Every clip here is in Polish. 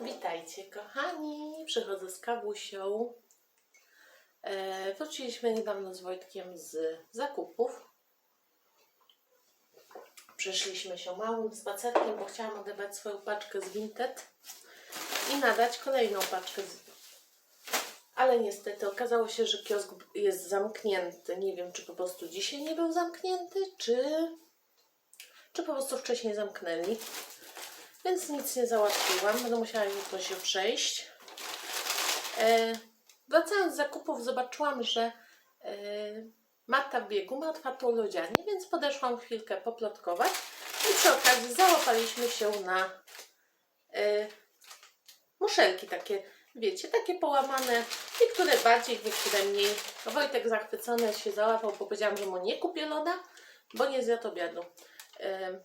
Witajcie kochani, przychodzę z Kawusią. E, wróciliśmy niedawno z Wojtkiem z zakupów. Przeszliśmy się małym spacerkiem, bo chciałam odebrać swoją paczkę z Vinted i nadać kolejną paczkę z... Ale niestety okazało się, że kiosk jest zamknięty. Nie wiem, czy po prostu dzisiaj nie był zamknięty, czy, czy po prostu wcześniej zamknęli. Więc nic nie załatwiłam. Będę musiała jutro się przejść. E, wracając z zakupów, zobaczyłam, że e, Marta w biegu ma otwartą lodziarnię, więc podeszłam chwilkę poplotkować i przy okazji załapaliśmy się na e, muszelki takie, wiecie, takie połamane, niektóre bardziej, niektóre mniej. Wojtek zachwycony się załapał, bo powiedziałam, że mu nie kupię loda, bo nie zjadł obiadu. E,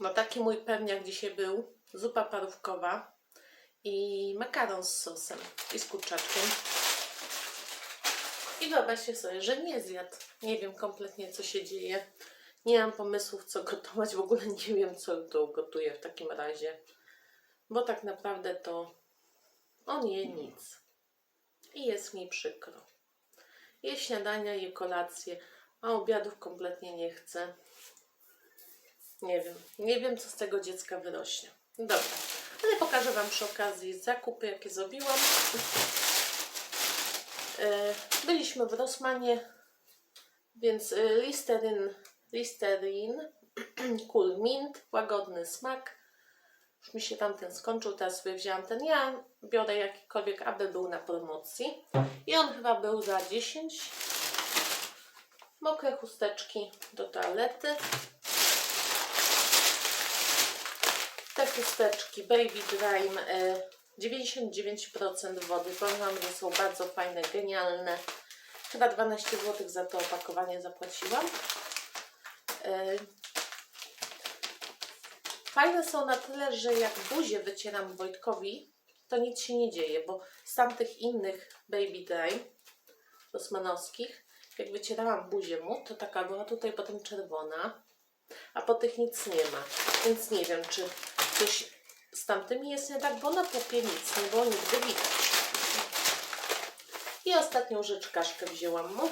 no taki mój pewniak dzisiaj był, zupa parówkowa i makaron z sosem i z kurczaczkiem. I wyobraźcie sobie, że nie zjadł. Nie wiem kompletnie co się dzieje. Nie mam pomysłów co gotować, w ogóle nie wiem co to gotuję w takim razie. Bo tak naprawdę to on je nic. I jest mi przykro. Je śniadania, je kolacje, a obiadów kompletnie nie chcę. Nie wiem. Nie wiem, co z tego dziecka wyrośnie. Dobra. Ale pokażę Wam przy okazji zakupy, jakie zrobiłam. E, Byliśmy w Rossmanie, więc e, Listerin, Listerin Cool Mint, łagodny smak. Już mi się tamten skończył, teraz sobie wzięłam ten. Ja biorę jakikolwiek, aby był na promocji. I on chyba był za 10. Mokre chusteczki do toalety. Te chusteczki Baby e, 99% wody. Powiem że są bardzo fajne, genialne. Chyba 12 zł za to opakowanie zapłaciłam. E, Fajne są na tyle, że jak buzię wycieram Wojtkowi, to nic się nie dzieje, bo z tamtych innych Baby Dryme, rosmanowskich, jak wycierałam buzię mu, to taka była tutaj potem czerwona, a po tych nic nie ma. Więc nie wiem, czy coś z tamtymi jest nie tak, bo na popie nic nie było nigdy widać. I ostatnią rzecz kaszkę wzięłam mu.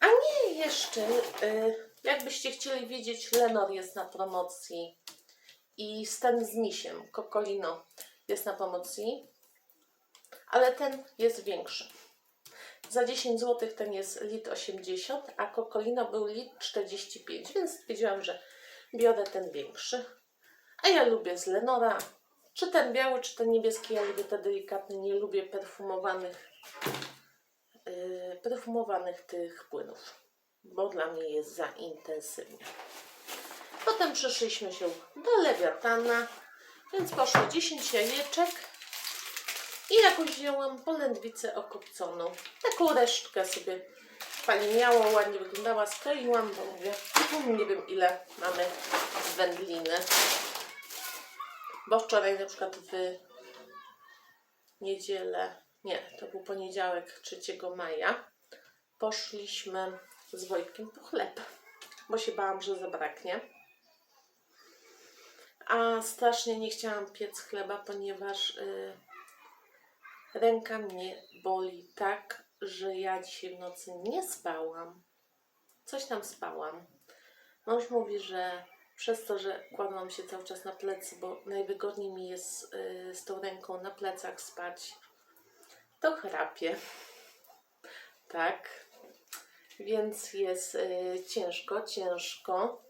A nie, jeszcze, y, jakbyście chcieli wiedzieć, Lenor jest na promocji i Stan z misiem, Kokolino jest na promocji, ale ten jest większy. Za 10 zł ten jest lit 80, a Kokolino był lit 45, więc stwierdziłam, że biorę ten większy. A ja lubię z Lenora. Czy ten biały, czy ten niebieski, ja lubię te delikatne, nie lubię perfumowanych yy, perfumowanych tych płynów, bo dla mnie jest za intensywnie. Potem przeszliśmy się do lewiatana, więc poszło 10 jajeczek i jakoś wzięłam polędwicę okopconą. Taką resztkę sobie Pani miała, ładnie wyglądała, skroiłam, bo mówię, nie wiem ile mamy wędliny. Bo wczoraj na przykład w niedzielę, nie, to był poniedziałek 3 maja, poszliśmy z Wojtkiem po chleb, bo się bałam, że zabraknie. A strasznie nie chciałam piec chleba, ponieważ y, ręka mnie boli tak, że ja dzisiaj w nocy nie spałam. Coś tam spałam. Mąż mówi, że przez to, że kładłam się cały czas na plecy, bo najwygodniej mi jest y, z tą ręką na plecach spać, to chrapię. Tak. Więc jest y, ciężko, ciężko.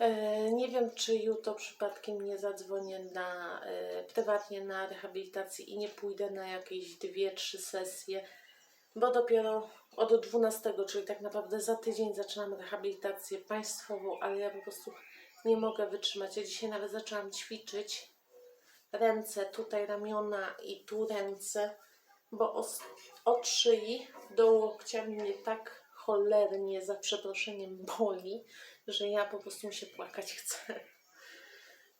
E, Nie wiem, czy jutro przypadkiem nie zadzwonię na, e, prywatnie na rehabilitację i nie pójdę na jakieś dwie, trzy sesje, bo dopiero od 12, czyli tak naprawdę za tydzień zaczynam rehabilitację państwową, ale ja po prostu nie mogę wytrzymać. Ja dzisiaj nawet zaczęłam ćwiczyć ręce, tutaj ramiona i tu ręce, bo od szyi do łokcia mnie tak cholernie, za przeproszeniem, boli, że ja po prostu mi się płakać chcę.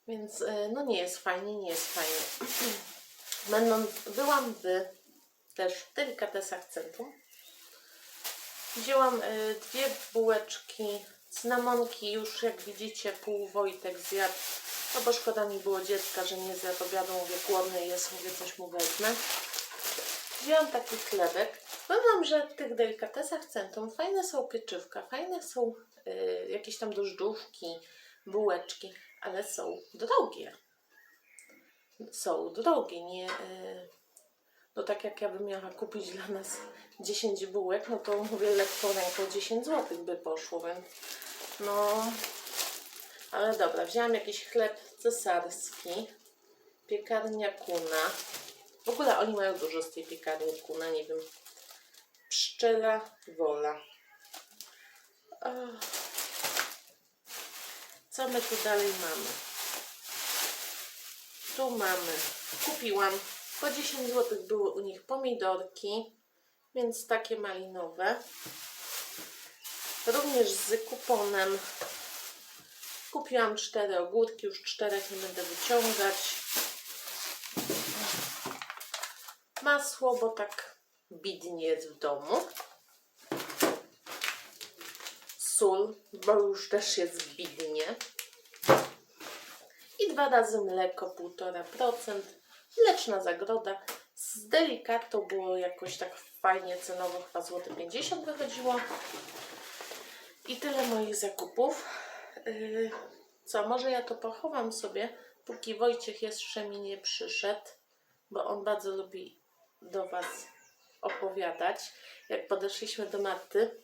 Więc e, no nie jest fajnie, nie jest fajnie. Będąc, byłam w też delikatesach centrum. Wzięłam e, dwie bułeczki cynamonki, już jak widzicie pół Wojtek zjadł, No bo szkoda mi było dziecka, że nie zjadł obiadu, mówię, głodny jest, mówię, coś mu wezmę. Wzięłam taki chlebek. Powiem że w tych delikatesach centrum fajne są pieczywka, fajne są y, jakieś tam drożdżówki, bułeczki, ale są drogie. Są drogie, nie... Y, no tak jak ja bym miała kupić dla nas 10 bułek, no to mówię lekko ręką 10 zł by poszło, więc no... Ale dobra, wzięłam jakiś chleb cesarski, piekarnia Kuna. W ogóle oni mają dużo z tej piekarni Kuna, nie wiem. Pszczela Wola. Co my tu dalej mamy? Tu mamy, kupiłam, po 10 zł były u nich pomidorki, więc takie malinowe. Również z kuponem kupiłam cztery ogórki, już czterech nie będę wyciągać. Masło, bo tak bidnie jest w domu. Sól, bo już też jest bidnie. I dwa razy mleko, 1,5%. Mleczna zagroda. Z delikatą było jakoś tak fajnie cenowo, chyba złote 50 wychodziło. I tyle moich zakupów. Yy, co, może ja to pochowam sobie, póki Wojciech jeszcze mi nie przyszedł, bo on bardzo lubi do Was opowiadać. Jak podeszliśmy do Marty,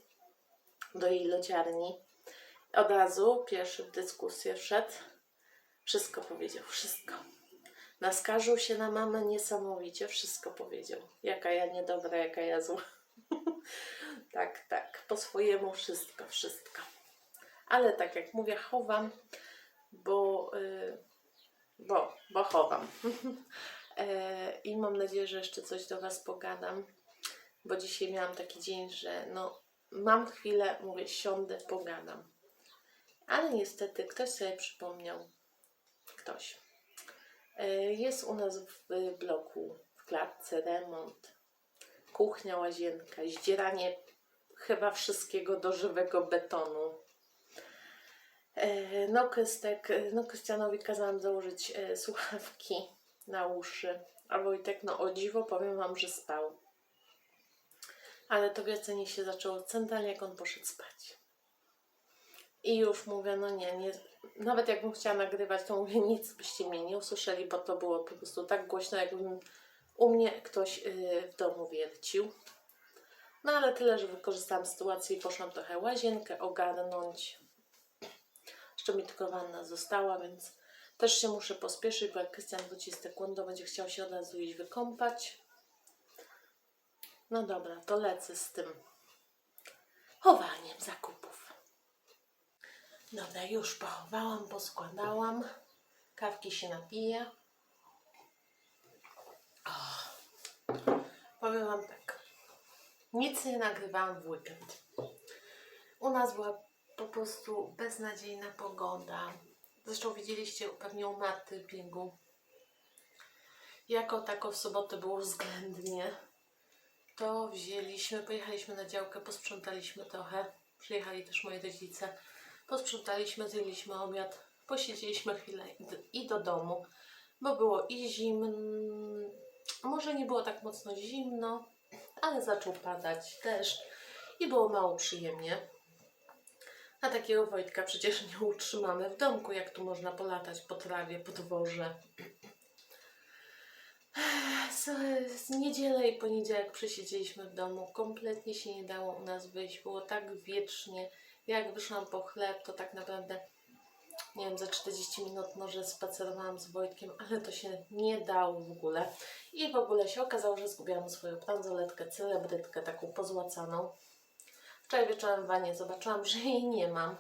do jej lodziarni, od razu pierwszy w dyskusję wszedł. Wszystko powiedział, wszystko. Naskarżył się na mamę niesamowicie, wszystko powiedział. Jaka ja niedobra, jaka ja zła. tak, tak, po swojemu wszystko, wszystko. Ale tak jak mówię, chowam, bo, y, bo, bo chowam. E, I mam nadzieję, że jeszcze coś do Was pogadam, bo dzisiaj miałam taki dzień, że no, mam chwilę, mówię, siądę, pogadam. Ale niestety ktoś sobie przypomniał, ktoś. E, Jest u nas w bloku, w klatce remont, kuchnia, łazienka, zdzieranie chyba wszystkiego do żywego betonu. E, No, Krystek, no Krystianowi kazałam założyć słuchawki na uszy, a Wojtek, no o dziwo, powiem Wam, że spał. Ale to wiecenie się zaczęło centralnie, jak on poszedł spać. I już mówię, no nie, nie, nawet jakbym chciała nagrywać, to mówię, nic byście mnie nie usłyszeli, bo to było po prostu tak głośno, jakbym u mnie ktoś yy, w domu wiercił. No ale tyle, że wykorzystałam sytuację i poszłam trochę łazienkę ogarnąć. Jeszcze mi tylko wanna została, więc też się muszę pospieszyć, bo jak Krystian wróci z taekwondo, będzie chciał się od razu iść wykąpać. No dobra, to lecę z tym chowaniem zakupów. Dobra, już pochowałam, poskładałam. Kawki się napiję. O, powiem Wam tak. Nic nie nagrywałam w weekend. U nas była po prostu beznadziejna pogoda. Zresztą widzieliście pewnie u Marty w biegu. Jako tako w sobotę było względnie. To wzięliśmy, pojechaliśmy na działkę, posprzątaliśmy trochę. Przyjechali też moi rodzice. Posprzątaliśmy, zjedliśmy obiad, posiedzieliśmy chwilę i do, domu, bo było i zimno, może nie było tak mocno zimno, ale zaczął padać deszcz i było mało przyjemnie. A takiego Wojtka przecież nie utrzymamy w domku, jak tu można polatać po trawie, po dworze. Z, z niedzielę i poniedziałek przesiedzieliśmy w domu. Kompletnie się nie dało u nas wyjść. Było tak wiecznie. Jak wyszłam po chleb, to tak naprawdę, nie wiem, za 40 minut może spacerowałam z Wojtkiem, ale to się nie dało w ogóle. I w ogóle się okazało, że zgubiłam swoją bransoletkę, celebrytkę, taką pozłacaną. Wczoraj wieczorem w wanie zobaczyłam, że jej nie mam.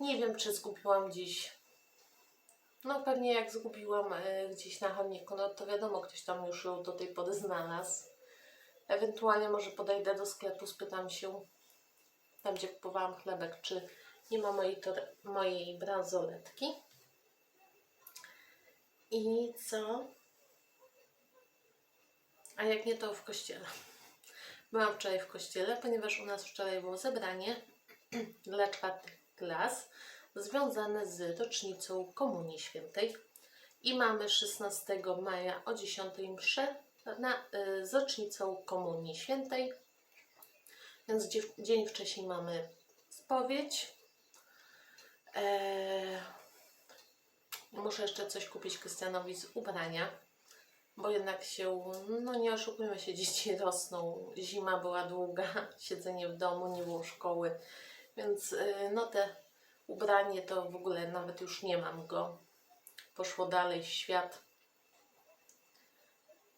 Nie wiem, czy zgubiłam gdzieś. No pewnie jak zgubiłam e, gdzieś na chodniku, no to wiadomo, ktoś tam już ją do tej pory znalazł. Ewentualnie może podejdę do sklepu, spytam się, tam gdzie kupowałam chlebek, czy nie ma mojej, mojej bransoletki. I co? A jak nie, to w kościele. Byłam wczoraj w kościele, ponieważ u nas wczoraj było zebranie dla czwartych klas. związane z rocznicą Komunii Świętej. I mamy 16 maja o 10 mszę na, y, z rocznicą Komunii Świętej. Więc dzień wcześniej mamy spowiedź. Eee, muszę jeszcze coś kupić Krystianowi z ubrania, bo jednak się, no nie oszukujmy się, dzieci rosną. Zima była długa, siedzenie w domu, nie było szkoły, więc y, no te ubranie to w ogóle nawet już nie mam go. Poszło dalej świat.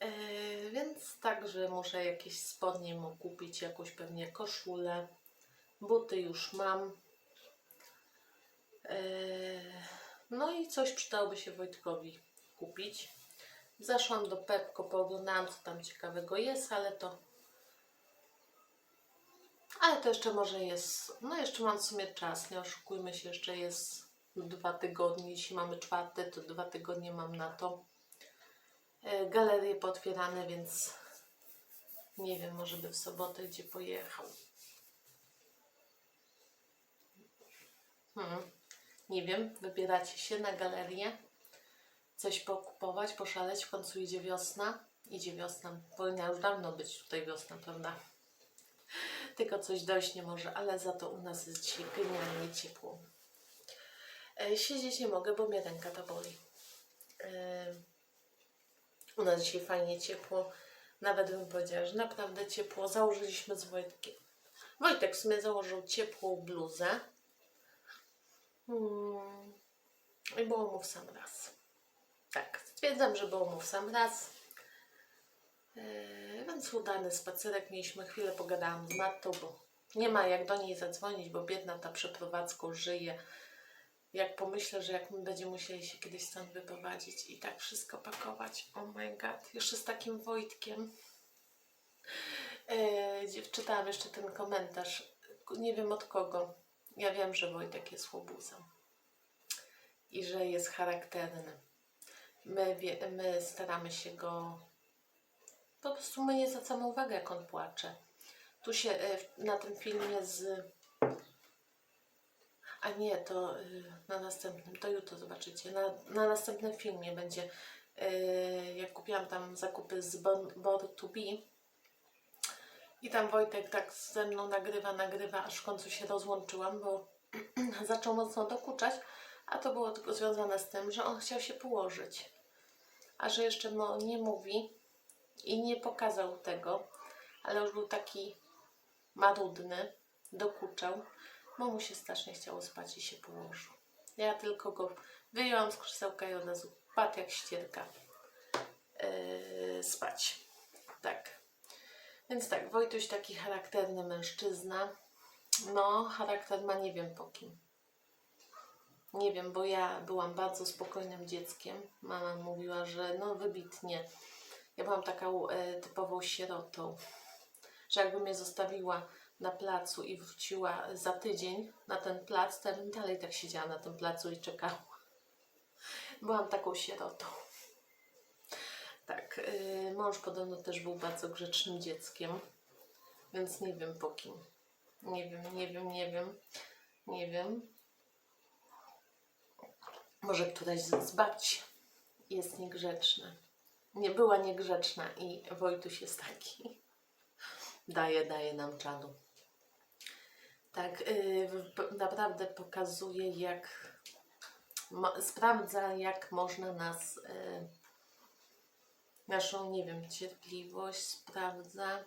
Yy, więc także muszę jakieś spodnie mu kupić, jakąś pewnie koszulę. Buty już mam. Yy, no i coś przydałoby się Wojtkowi kupić. Zaszłam do Pepko, pooglądałam co tam ciekawego jest, ale to ale to jeszcze może jest, no jeszcze mam w sumie czas, nie oszukujmy się, jeszcze jest dwa tygodnie, jeśli mamy czwarte, to dwa tygodnie mam na to. E, Galerie potwierane, więc nie wiem, może by w sobotę gdzie pojechał. Hmm. Nie wiem, wybieracie się na galerię, coś pokupować, poszaleć, w końcu idzie wiosna. Idzie wiosna, powinna już dawno być tutaj wiosna, prawda? Tylko coś dojść nie może, ale za to u nas jest dzisiaj genialnie ciepło. E, siedzieć nie mogę, bo mnie ręka to boli. E, u nas dzisiaj fajnie ciepło. Nawet bym powiedziała, że naprawdę ciepło. Założyliśmy z Wojtkiem. Wojtek w sumie założył ciepłą bluzę. Hmm. I było mu w sam raz. Stwierdzam, że było mu w sam raz. Yy, więc udany spacerek. Mieliśmy chwilę, pogadałam z Martą, bo nie ma jak do niej zadzwonić, bo biedna ta przeprowadzką żyje. Jak pomyślę, że jak my będziemy musieli się kiedyś stąd wyprowadzić i tak wszystko pakować. Oh my god, jeszcze z takim Wojtkiem. Yy, czytałam jeszcze ten komentarz. Nie wiem od kogo. Ja wiem, że Wojtek jest łobuzem i że jest charakterny. My, wie, my staramy się go po prostu my nie zwracamy uwagi, jak on płacze. Tu się e, na tym filmie z. A nie, to y, na następnym, to jutro zobaczycie. Na, na następnym filmie będzie, y, jak kupiłam tam zakupy z Born to Be. I tam Wojtek tak ze mną nagrywa, nagrywa, aż w końcu się rozłączyłam, bo zaczął mocno dokuczać, a to było tylko związane z tym, że on chciał się położyć. A że jeszcze mo- nie mówi, i nie pokazał tego, ale już był taki marudny, dokuczał, bo mu się strasznie chciało spać i się położył. Ja tylko go wyjęłam z krzesełka i od razu padł jak ścierka yy, spać. Tak. Więc tak, Wojtuś taki charakterny mężczyzna. No, charakter ma nie wiem po kim. Nie wiem, bo ja byłam bardzo spokojnym dzieckiem. Mama mówiła, że no wybitnie. Ja byłam taką e, typową sierotą, że jakby mnie zostawiła na placu i wróciła za tydzień na ten plac, to bym dalej tak siedziała na tym placu i czekała. Byłam taką sierotą. Tak, e, mąż podobno też był bardzo grzecznym dzieckiem, więc nie wiem po kim. Nie wiem, nie wiem, nie wiem, nie wiem. Może któraś z z babci jest niegrzeczna nie była niegrzeczna i Wojtuś jest taki. Daje, daje nam czadu. Tak, yy, naprawdę pokazuje, jak sprawdza, jak można nas, yy, naszą, nie wiem, cierpliwość, sprawdza,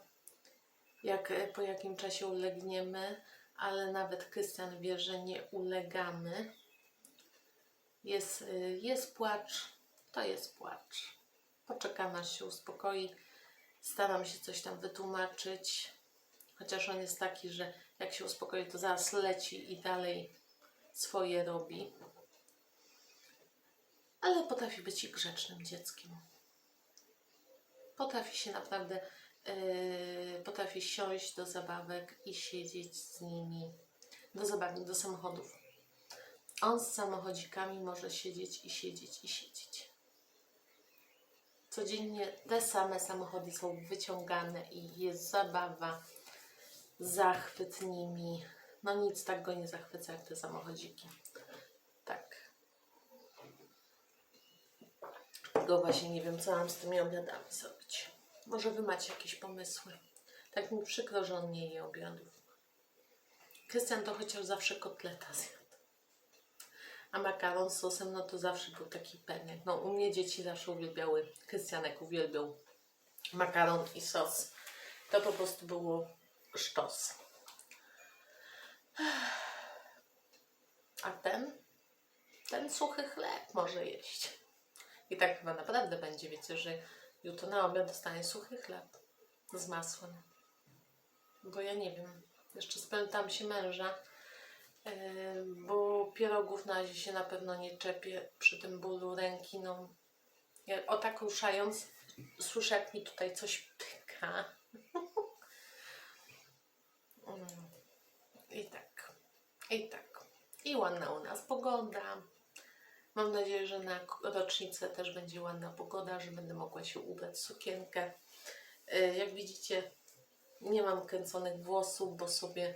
jak yy, po jakim czasie ulegniemy, ale nawet Krystian wie, że nie ulegamy. Jest, yy, jest płacz, to jest płacz poczekam aż się uspokoi. Staram się coś tam wytłumaczyć. Chociaż on jest taki, że jak się uspokoi, to zaraz leci i dalej swoje robi. Ale potrafi być i grzecznym dzieckiem. Potrafi się naprawdę, yy, potrafi siąść do zabawek i siedzieć z nimi. Do zabawek, do samochodów. On z samochodzikami może siedzieć i siedzieć i siedzieć. Codziennie te same samochody są wyciągane i jest zabawa, zachwyt nimi. No nic tak go nie zachwyca jak te samochodziki. Tak. Tylko właśnie nie wiem, co mam z tymi obiadami zrobić. Może wy macie jakieś pomysły. Tak mi przykro, że on nie je obiadów. Krystian to chociaż zawsze kotleta zjadł. A makaron z sosem, no to zawsze był taki peniek. No u mnie dzieci zawsze uwielbiały, Krystianek uwielbiał makaron i sos. To po prostu było sztos. A ten? Ten suchy chleb może jeść. I tak chyba naprawdę będzie, wiecie, że jutro na obiad dostanie suchy chleb z masłem. Bo ja nie wiem, jeszcze spętam się męża, bo pierogów na razie się na pewno nie czepię przy tym bólu ręki. No, ja o tak ruszając, słyszę jak mi tutaj coś pyka. Mm. I tak, i tak. I ładna u nas pogoda. Mam nadzieję, że na rocznicę też będzie ładna pogoda, że będę mogła się ubrać sukienkę. Y, Jak widzicie, nie mam kręconych włosów, bo sobie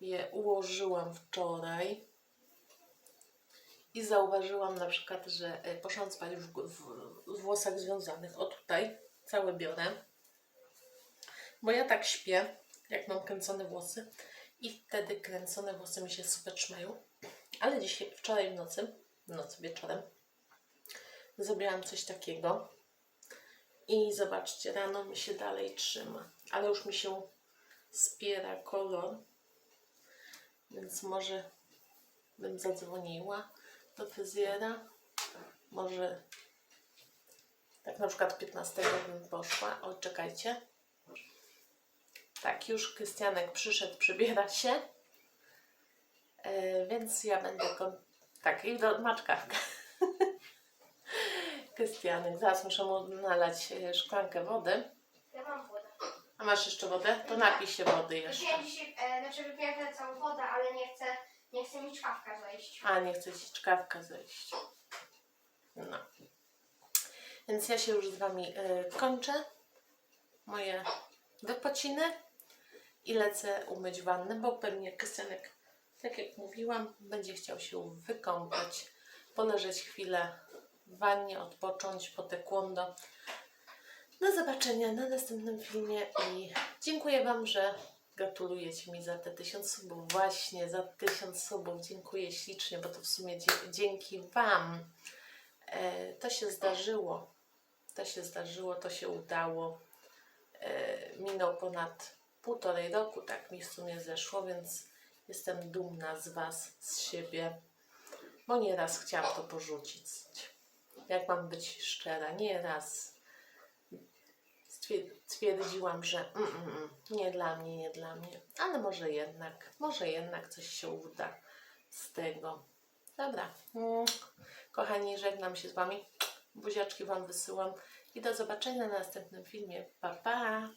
je ułożyłam wczoraj. I zauważyłam na przykład, że y, poszłam spać w, w, w włosach związanych. O tutaj, całe biorę. Bo ja tak śpię, jak mam kręcone włosy. I wtedy kręcone włosy mi się super trzymają. Ale dzisiaj, wczoraj w nocy, w nocy wieczorem, zrobiłam coś takiego. I zobaczcie, rano mi się dalej trzyma. Ale już mi się spiera kolor. Więc może bym zadzwoniła do fryzjera. Może tak na przykład 15 bym poszła. O, czekajcie. Tak, już Krystianek przyszedł, przybiera się. E, więc ja będę. Kon... Tak, i do Maczka. Krystianek, zaraz muszę mu nalać e, szklankę wody. Ja mam masz jeszcze wodę? To napij się wody jeszcze. Wypiję dzisiaj, e, znaczy wypiję tę całą wodę, ale nie chcę, nie chcę mi czkawka zejść. A, nie chce ci czkawka zejść. No. Więc ja się już z Wami y, kończę. Moje wypociny. I lecę umyć wannę, bo pewnie Krystianek, tak jak mówiłam, będzie chciał się wykąpać, poleżeć chwilę w wannie, odpocząć po taekwondo. Do zobaczenia na następnym filmie i dziękuję Wam, że gratulujecie mi za te tysiąc subów. Właśnie za tysiąc subów. Dziękuję ślicznie, bo to w sumie dzięki Wam e, to się zdarzyło. To się zdarzyło, to się udało. E, minął ponad półtorej roku, tak mi w sumie zeszło, więc jestem dumna z Was, z siebie, bo nieraz chciałam to porzucić. Jak mam być szczera, nieraz stwierdziłam, że mm, mm, mm, nie dla mnie, nie dla mnie, ale może jednak, może jednak coś się uda z tego. Dobra, mm, kochani, żegnam się z Wami, buziaczki Wam wysyłam i do zobaczenia na następnym filmie. Pa, pa!